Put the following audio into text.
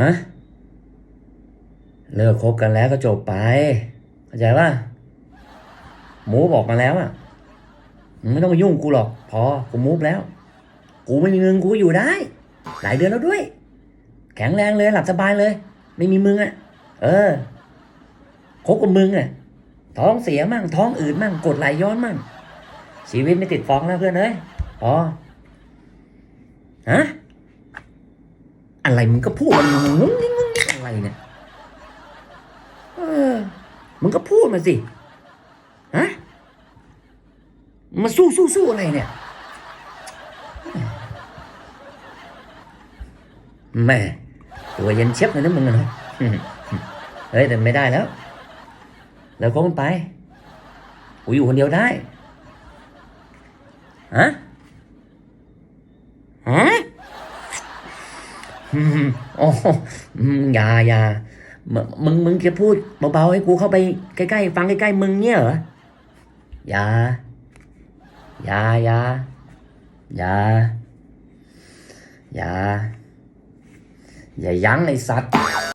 ฮะเลิกคบกันแล้วก็จบไป เข้าใจป่ะหมูบอกมาแล้วอะไม่ต้องมายุ่งกูหรอก พอกูมูฟแล้ว กูไม่มีมึงกูก็อยู่ได้ หลายเดือนแล้วด้วย แข็งแรงเลยหลับสบายเลย ไม่มีมึงอะ เออคบกับมึงอะ ท้องเสียมั่งท้องอืดมั่งกดไหลย้อนมั่งชีวิตไม่ติดฟองแล้วเพื่อนเอ้ยพอฮะ อะไรมึงก็พูดมันงงงงงอะไรเนี่ยเออมึงก็พูดมาสิฮะมาสู้สู้สู้อะไรเนี่ยแม่ตัวเย็นเชียบเลยนะมึงนะเฮ้ยแต่ไม่ได้แล้วแล้วก็มันไปกูอยู่คนเดียวได้ฮะฮะ อืมอ๋ออย่าอย่ามึงมึงมึงจะพูดเบาๆให้กูเข้าไปใกล้ๆฟังใกล้ๆมึงเนี่ยเหรออย่าอย่าอย่าอย่าอย่าอย่ายั้งไอ้สัตว์